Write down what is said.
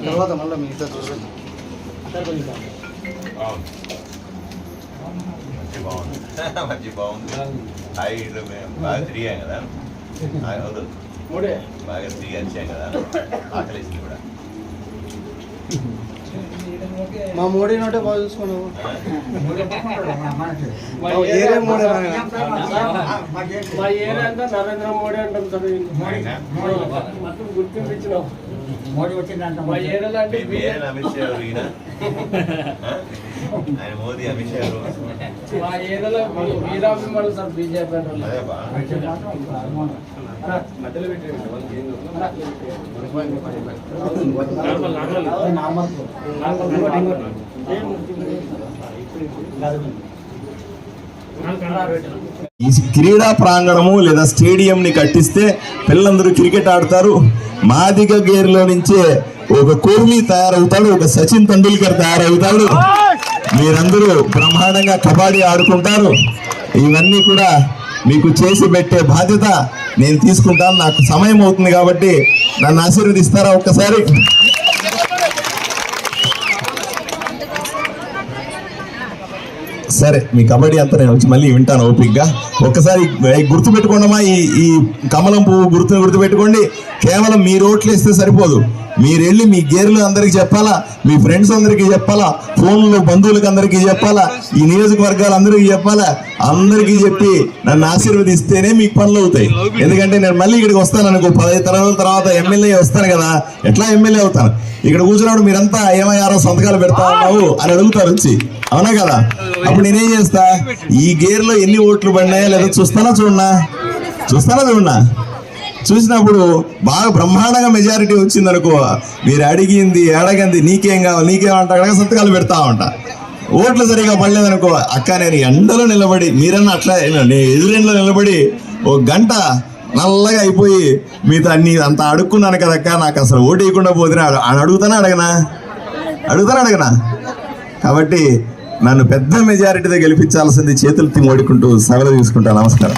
తర్వాత మళ్ళీ మిగతా చూడండి మంచి బాగుంది మంచి బాగుంది మేము బాగా తిరిగాం కదా వద్దు బాగా తిరిగి వచ్చాం కదా. ఆకలిసింది కూడా. మా మోడీ నోటే బాగా చూసుకున్నావు? ఏరే మోడీ మా ఏరియా అంతా నరేంద్ర మోడీ అంటాం సార్ అయినా? మొత్తం గుర్తింపించినాం. మోడీ వచ్చిందంట మా ఏరియాలో అంటే అమిత్ షా? ఆయన మోదీ అమిత్ షా ఎవరు మా ఏరియాలో వీరాభిమానులు సార్ బీజేపీ అంటే. అదే బా. మధ్యలో ఈ క్రీడా ప్రాంగణము లేదా స్టేడియం ని కట్టిస్తే పిల్లలందరూ క్రికెట్ ఆడతారు. మాదిగ గేర్లో నుంచే ఒక కోహ్లీ తయారవుతాడు ఒక సచిన్ తెండూల్కర్ తయారవుతాడు. మీరందరూ బ్రహ్మాండంగా కబడ్డీ ఆడుకుంటారు. ఇవన్నీ కూడా మీకు చేసి పెట్టే బాధ్యత నేను తీసుకుంటాను నాకు సమయం అవుతుంది కాబట్టి నన్ను ఆశీర్వదిస్తారా ఒక్కసారి? సరే మీ కబడ్డీ అంతా నేను వచ్చి మళ్ళీ వింటాను ఓపిక్గా ఒక్కసారి గుర్తుపెట్టుకోండమ్మా ఈ ఈ కమలం పువ్వు గుర్తుని గుర్తు పెట్టుకోండి కేవలం మీ ఓట్లు ఇస్తే సరిపోదు. మీరు వెళ్ళి మీ గేర్లు అందరికీ చెప్పాలా? మీ ఫ్రెండ్స్ అందరికీ చెప్పాలా? ఫోన్లు బంధువులకు అందరికీ చెప్పాలా? ఈ నియోజకవర్గాలు అందరికీ చెప్పాలా? అందరికీ చెప్పి నన్ను ఆశీర్వదిస్తేనే మీకు పనులు అవుతాయి. ఎందుకంటే నేను మళ్ళీ ఇక్కడికి వస్తాను అనుకో పదహైదు తరగతుల తర్వాత ఎమ్మెల్యే వస్తాను కదా. ఎట్లా ఎమ్మెల్యే అవుతాను? ఇక్కడ కూర్చున్నప్పుడు మీరంతా ఏమయ్యారో సంతకాలు పెడతా ఉన్నావు అని అడుగుతారు వచ్చి. అవునా కదా? అప్పుడు నేనేం చేస్తా? ఈ గేర్లో ఎన్ని ఓట్లు పడినాయా లేదా చూస్తానా చూడనా? చూస్తానా చూడనా? చూసినప్పుడు బాగా బ్రహ్మాండంగా మెజారిటీ వచ్చింది అనుకో మీరు అడిగింది అడగింది నీకేం కావాలి నీకేమంట అడగ సంతకాలు పెడతా ఉంటా. ఓట్లు సరిగా పడలేదనుకో అక్క నేను ఎండలో నిలబడి మీరన్నా అట్లా నేను ఎదురెండలో నిలబడి ఒక గంట నల్లగా అయిపోయి మీతో అన్ని అంత అడుక్కున్నాను కదక్క నాకు అసలు ఓటు వేయకుండా పోతున్నా. అని అడుగుతానా అడగనా? అడుగుతానా అడగనా? కాబట్టి నన్ను పెద్ద మెజారిటీతో గెలిపించాల్సింది చేతులు తిమ్మోడుకుంటూ సగలు తీసుకుంటా. నమస్కారం.